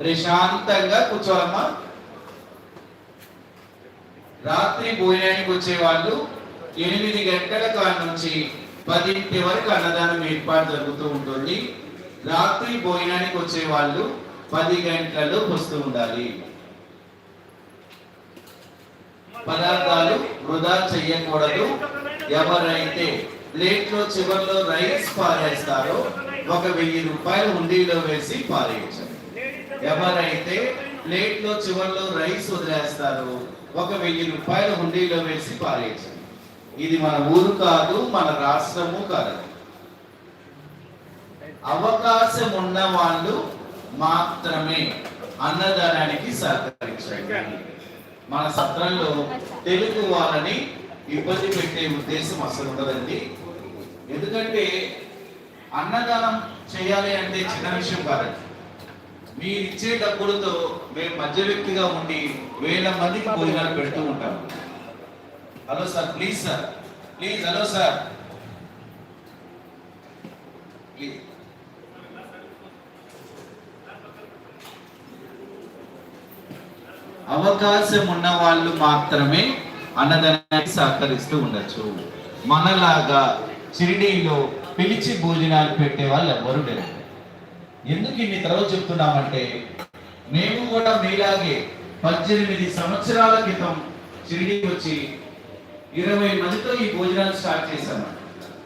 ప్రశాంతంగా కూర్చోవాలమ్మా. రాత్రి భోజనానికి వచ్చే వాళ్ళు ఎనిమిది గంటల కాడ నుంచి పదింటి వరకు అన్నదానం ఏర్పాటు జరుగుతూ ఉంటుంది. రాత్రి భోజనానికి వచ్చే వాళ్ళు పది గంటలలో వస్తూ ఉండాలి. పదార్థాలు వృధా చెయ్యకూడదు ఎవరైతే ప్లేట్లో చివరిలో రైస్ పారేస్తారో ఒక వెయ్యి రూపాయలు హుండీలో వేసి పారేయచ్చు. ఎవరైతే ప్లేట్లో చివరిలో రైస్ వదిలేస్తారు ఒక వెయ్యి రూపాయలు హుండీలో వేసి పారేయచ్చు. ఇది మన ఊరు కాదు మన రాష్ట్రము కాదు. అవకాశం ఉన్న వాళ్ళు మాత్రమే అన్నదానానికి సహకరించండి. మన సత్రంలో తెలుగు వాళ్ళని ఇబ్బంది పెట్టే ఉద్దేశం అసలు ఉండదండి. ఎందుకంటే అన్నదానం చేయాలి అంటే చిన్న విషయం కాదండి. మీరు ఇచ్చే డబ్బులతో మేము మధ్య వ్యక్తిగా ఉండి వేల మందికి భోజనాలు పెడుతూ ఉంటాం. Hello sir please sir please hello sir. Please. అవకాశం ఉన్న వాళ్ళు మాత్రమే అన్నదానానికి సహకరిస్తూ ఉండొచ్చు. మనలాగా షిరిడీలో పిలిచి భోజనాలు పెట్టే వాళ్ళు ఎవరు లేరు. ఎందుకు ఇన్ని తర్వాత చెప్తున్నామంటే మేము కూడా మీలాగే పద్దెనిమిది సంవత్సరాల క్రితం షిరిడీకి వచ్చి ఇరవై మందితో ఈ భోజనాలు స్టార్ట్ చేశాము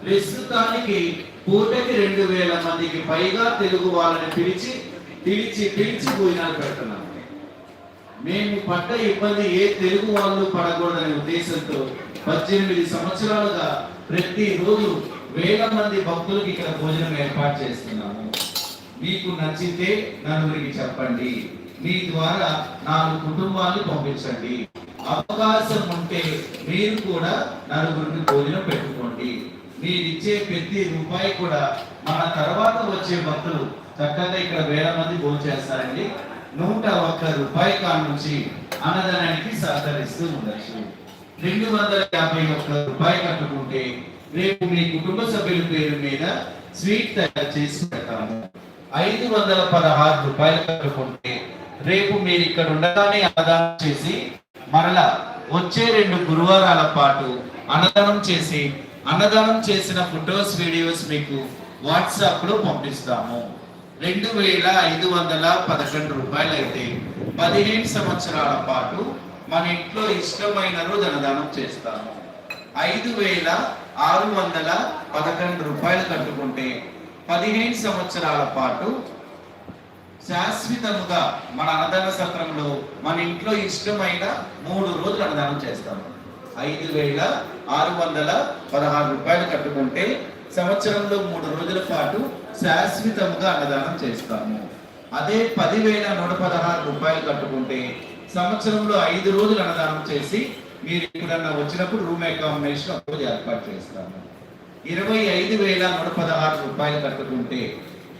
ప్రస్తుతానికి పూటకి రెండు వేల మందికి పైగా తెలుగు వాళ్ళని పిలిచి పిలిచి పిలిచి భోజనాలు పెడుతున్నాము మేము పడ్డ ఇబ్బంది ఏ తెలుగు వాళ్ళు పడకూడదనే ఉద్దేశంతో పద్దెనిమిది సంవత్సరాలుగా ప్రతి రోజు వేల మంది భక్తులకి ఇక్కడ భోజనం ఏర్పాటు చేస్తున్నాము. మీకు నచ్చితే నలుగురికి చెప్పండి. మీ ద్వారా నాలుగు కుటుంబాన్ని పంపించండి. అవకాశం ఉంటే మీరు కూడా నలుగురికి భోజనం పెట్టుకోండి. మీరు ఇచ్చే ప్రతి రూపాయి కూడా మన తర్వాత వచ్చే భక్తులు చక్కగా ఇక్కడ వేల మంది భోజనం చేస్తారండి నూట ఒక్క రూపాయి కాడ నుంచి అన్నదానానికి సహకరిస్తూ ఉండొచ్చు. రెండు వందల యాభై ఒక్క రూపాయి కట్టుకుంటే రేపు మీ కుటుంబ సభ్యుల పేరు మీద స్వీట్ తయారు చేసి పెడతాము. ఐదు వందల పదహారు రూపాయలు కట్టుకుంటే రేపు మీరు ఇక్కడ ఉండగానే అన్నదానం చేసి మరలా వచ్చే రెండు గురువారాల పాటు అన్నదానం చేసి అన్నదానం చేసిన ఫొటోస్ వీడియోస్ మీకు వాట్సాప్లో పంపిస్తాము. రెండు వేల ఐదు వందల పదకొండు రూపాయలు అయితే పదిహేను సంవత్సరాల పాటు మన ఇంట్లో ఇష్టమైన రోజు అన్నదానం చేస్తాము. ఐదు వేల ఆరు వందల పదకొండు రూపాయలు కట్టుకుంటే పదిహేను సంవత్సరాల పాటు శాశ్వతముగా మన అన్నదాన సత్రంలో మన ఇంట్లో ఇష్టమైన మూడు రోజులు అన్నదానం చేస్తాము ఐదు వేల ఆరు వందల పదహారు రూపాయలు కట్టుకుంటే సంవత్సరంలో మూడు రోజుల పాటు శాశ్వతముగా అన్నదానం చేస్తాము. అదే పదివేల నూట పదహారు రూపాయలు కట్టుకుంటే సంవత్సరంలో ఐదు రోజులు అన్నదానం చేసి మీరు ఎప్పుడన్నా వచ్చినప్పుడు రూమ్ అకామిడేషన్ ఒక రోజు ఏర్పాటు చేస్తాము. ఇరవై ఐదు వేల నూట పదహారు రూపాయలు కట్టుకుంటే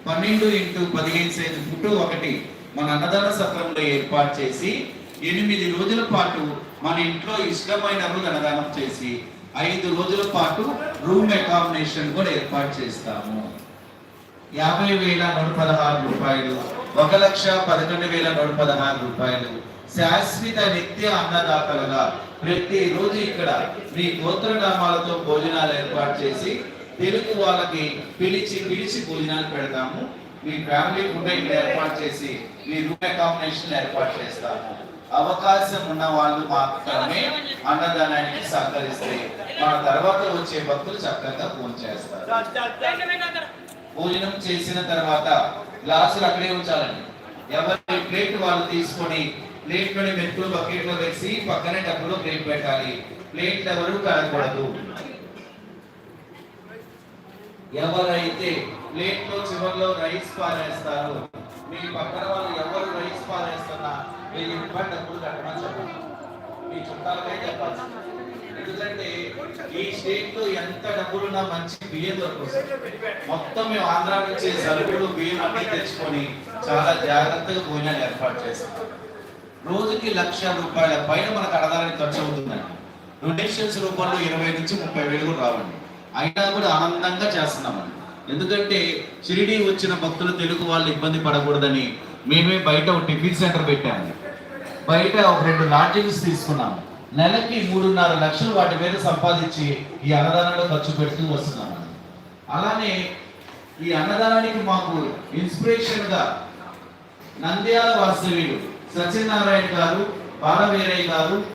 పన్నెండు ఇంటూ పదిహేను సైజు ఫోటో ఒకటి మన అన్నదాన సత్రంలో ఏర్పాటు చేసి ఎనిమిది రోజుల పాటు మన ఇంట్లో ఇష్టమైన రోజు అన్నదానం చేసి ఐదు రోజుల పాటు రూమ్ అకామిడేషన్ కూడా ఏర్పాటు చేస్తాము. యాభై వేల నూట పదహారు రూపాయలు ఒక లక్ష పదకొండు వేల నూట పదహారు రూపాయలు శాశ్వత నిత్య అన్నదాతలుగా ప్రతి రోజు ఇక్కడ మీ గోత్రనామాలతో భోజనాలు ఏర్పాటు చేసి తెలుగు వాళ్ళకి పిలిచి పిలిచి భోజనాలు పెడతాము. మీ ఫ్యామిలీ ఫుడ్ ఇక్కడ ఏర్పాటు చేసి మీ రూమ్ అకామిడేషన్ ఏర్పాటు చేస్తాము. అవకాశం ఉన్న వాళ్ళు మాత్రమే అన్నదానానికి సహకరిస్తే మన తర్వాత వచ్చే భక్తులు చక్కగా భోజనం చేస్తారు. భోజనం చేసిన తర్వాత గ్లాసులు అక్కడే ఉంచాలండి. ఎవరి ప్లేట్ వాళ్ళు తీసుకొని ప్లేట్లోని మెతుకులు బకెట్లో వేసి పక్కనే డబ్బులో ప్లేట్ పెట్టాలి. ప్లేట్ ఎవరు కలగకూడదు ఎవరైతే ప్లేట్లో చివరిలో రైస్ పారేస్తారు మీ పక్కన వాళ్ళు ఎవరు రైస్ పారేస్తున్నా వెయ్యి రూపాయలు డబ్బులు కట్టమని చెప్పండి. మీ చుట్టాలకే చెప్పాలి ఎందుకంటే ఈ స్టేట్లో ఎంత డబ్బులున్నా మంచి బియ్యం దొరకదు మొత్తం మేము ఆంధ్ర నుంచి సరుకులు బియ్యం అన్ని తెచ్చుకొని చాలా జాగ్రత్తగా భోజనాలు ఏర్పాటు చేస్తాం రోజుకి లక్ష రూపాయల పైన మనకు అడగాలని ఖర్చు అవుతుందండి. డొనేషన్స్ రూపంలో ఇరవై నుంచి ముప్పై వేలు కూడా రావండి. అయినా కూడా ఆనందంగా చేస్తున్నామండి. ఎందుకంటే షిరిడి వచ్చిన భక్తులు తెలుగు వాళ్ళు ఇబ్బంది పడకూడదని మేమే బయట ఒక టిఫిన్ సెంటర్ పెట్టాము. బయట ఒక రెండు లాడ్జింగ్స్ తీసుకున్నాము. నెలకి మూడున్నర లక్షలు వాటి మీద సంపాదించి ఈ అన్నదానంలో ఖర్చు పెడుతూ వస్తున్నాము అలానే ఈ అన్నదానానికి మాకు ఇన్స్పిరేషన్గా నంద్యాల వాస్తవ్యులు సత్యనారాయణ గారు బాలవీరయ్య గారు